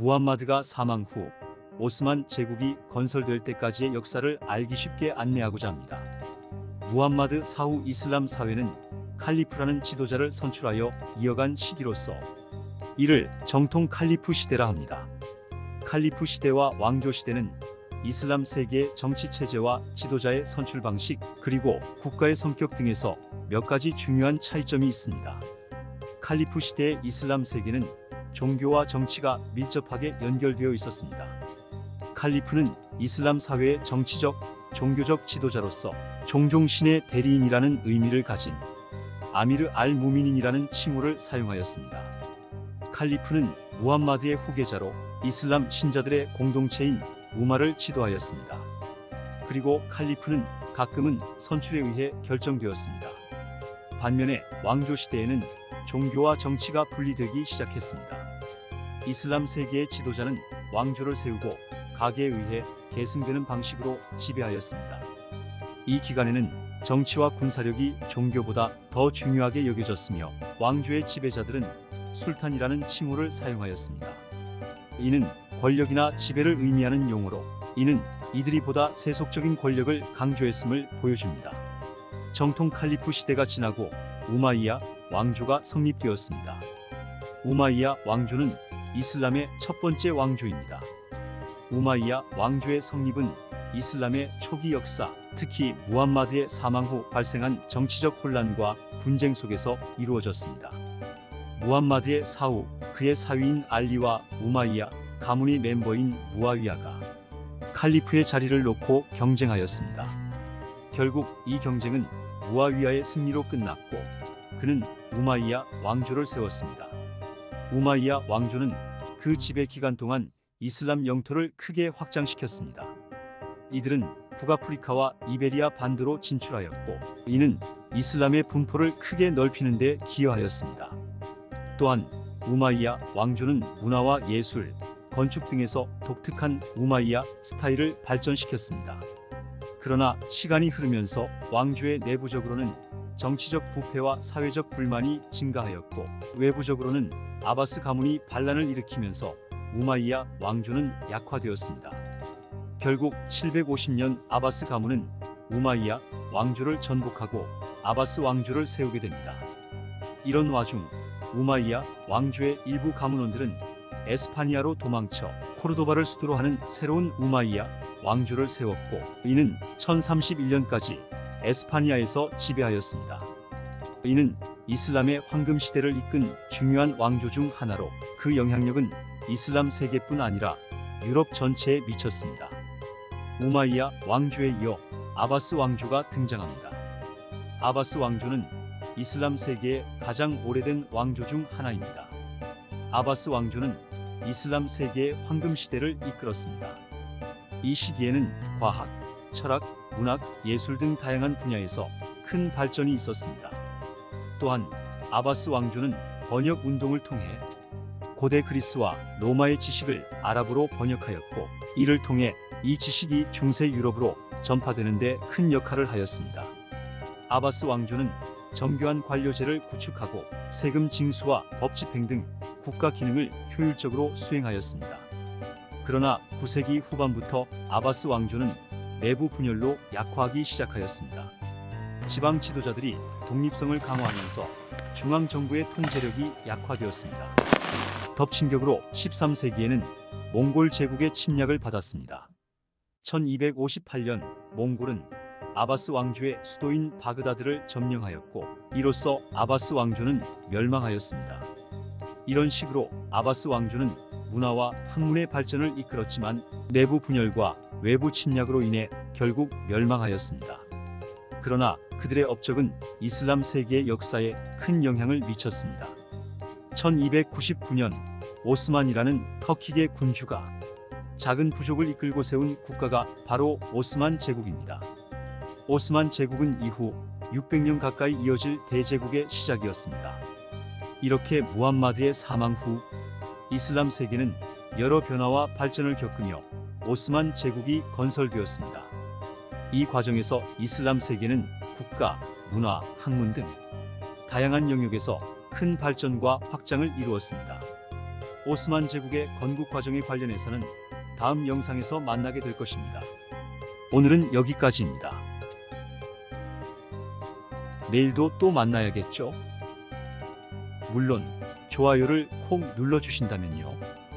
무함마드가 사망 후 오스만 제국이 건설될 때까지의 역사를 알기 쉽게 안내하고자 합니다. 무함마드 사후 이슬람 사회는 칼리프라는 지도자를 선출하여 이어간 시기로서 이를 정통 칼리프 시대라 합니다. 칼리프 시대와 왕조 시대는 이슬람 세계의 정치 체제와 지도자의 선출 방식 그리고 국가의 성격 등에서 몇 가지 중요한 차이점이 있습니다. 칼리프 시대의 이슬람 세계는 종교와 정치가 밀접하게 연결되어 있었습니다. 칼리프는 이슬람 사회의 정치적, 종교적 지도자로서 종종 신의 대리인이라는 의미를 가진 아미르 알 무민인이라는 칭호를 사용하였습니다. 칼리프는 무함마드의 후계자로 이슬람 신자들의 공동체인 우마를 지도하였습니다. 그리고 칼리프는 가끔은 선출에 의해 결정되었습니다. 반면에 왕조 시대에는 종교와 정치가 분리되기 시작했습니다. 이슬람 세계의 지도자는 왕조를 세우고 가계에 의해 계승되는 방식으로 지배하였습니다. 이 기간에는 정치와 군사력이 종교보다 더 중요하게 여겨졌으며 왕조의 지배자들은 술탄이라는 칭호를 사용하였습니다. 이는 권력이나 지배를 의미하는 용어로 이는 이들이 보다 세속적인 권력을 강조했음을 보여줍니다. 정통 칼리프 시대가 지나고 우마이야 왕조가 성립되었습니다. 우마이야 왕조는 이슬람의 첫 번째 왕조입니다. 우마이야 왕조의 성립은 이슬람의 초기 역사, 특히 무함마드의 사망 후 발생한 정치적 혼란과 분쟁 속에서 이루어졌습니다. 무함마드의 사후 그의 사위인 알리와 우마이야 가문의 멤버인 무아위야가 칼리프의 자리를 놓고 경쟁하였습니다. 결국 이 경쟁은 무아위야의 승리로 끝났고 그는 우마이야 왕조를 세웠습니다. 우마이야 왕조는 그 지배 기간 동안 이슬람 영토를 크게 확장시켰습니다. 이들은 북아프리카와 이베리아 반도로 진출하였고 이는 이슬람의 분포를 크게 넓히는 데 기여하였습니다. 또한 우마이야 왕조는 문화와 예술, 건축 등에서 독특한 우마이야 스타일을 발전시켰습니다. 그러나 시간이 흐르면서 왕조의 내부적으로는 정치적 부패와 사회적 불만이 증가하였고 외부적으로는 아바스 가문이 반란을 일으키면서 우마이야 왕조는 약화되었습니다. 결국 750년 아바스 가문은 우마이야 왕조를 전복하고 아바스 왕조를 세우게 됩니다. 이런 와중 우마이야 왕조의 일부 가문원들은 에스파니아로 도망쳐 코르도바를 수도로 하는 새로운 우마이야 왕조를 세웠고 이는 1031년까지 에스파니아에서 지배하였습니다. 이는 이슬람의 황금 시대를 이끈 중요한 왕조 중 하나로 그 영향력은 이슬람 세계뿐 아니라 유럽 전체에 미쳤습니다. 우마이야 왕조에 이어 아바스 왕조가 등장합니다. 아바스 왕조는 이슬람 세계의 가장 오래된 왕조 중 하나입니다. 아바스 왕조는 이슬람 세계의 황금 시대를 이끌었습니다. 이 시기에는 과학, 철학, 문학, 예술 등 다양한 분야에서 큰 발전이 있었습니다. 또한 아바스 왕조는 번역 운동을 통해 고대 그리스와 로마의 지식을 아랍어로 번역하였고 이를 통해 이 지식이 중세 유럽으로 전파되는 데 큰 역할을 하였습니다. 아바스 왕조는 정교한 관료제를 구축하고 세금 징수와 법 집행 등 국가 기능을 효율적으로 수행하였습니다. 그러나 9세기 후반부터 아바스 왕조는 내부 분열로 약화하기 시작하였습니다. 지방 지도자들이 독립성을 강화하면서 중앙 정부의 통제력이 약화되었습니다. 덮친격으로 13세기에는 몽골 제국의 침략을 받았습니다. 1258년 몽골은 아바스 왕조의 수도인 바그다드를 점령하였고 이로써 아바스 왕조는 멸망하였습니다. 이런 식으로 아바스 왕조는 문화와 학문의 발전을 이끌었지만 내부 분열과 외부 침략으로 인해 결국 멸망하였습니다. 그러나 그들의 업적은 이슬람 세계의 역사에 큰 영향을 미쳤습니다. 1299년 오스만이라는 터키계 군주가 작은 부족을 이끌고 세운 국가가 바로 오스만 제국입니다. 오스만 제국은 이후 600년 가까이 이어질 대제국의 시작이었습니다. 이렇게 무함마드의 사망 후 이슬람 세계는 여러 변화와 발전을 겪으며 오스만 제국이 건설되었습니다. 이 과정에서 이슬람 세계는 국가, 문화, 학문 등 다양한 영역에서 큰 발전과 확장을 이루었습니다. 오스만 제국의 건국 과정에 관련해서는 다음 영상에서 만나게 될 것입니다. 오늘은 여기까지입니다. 내일도 또 만나야겠죠? 물론 좋아요를 콕 눌러주신다면요.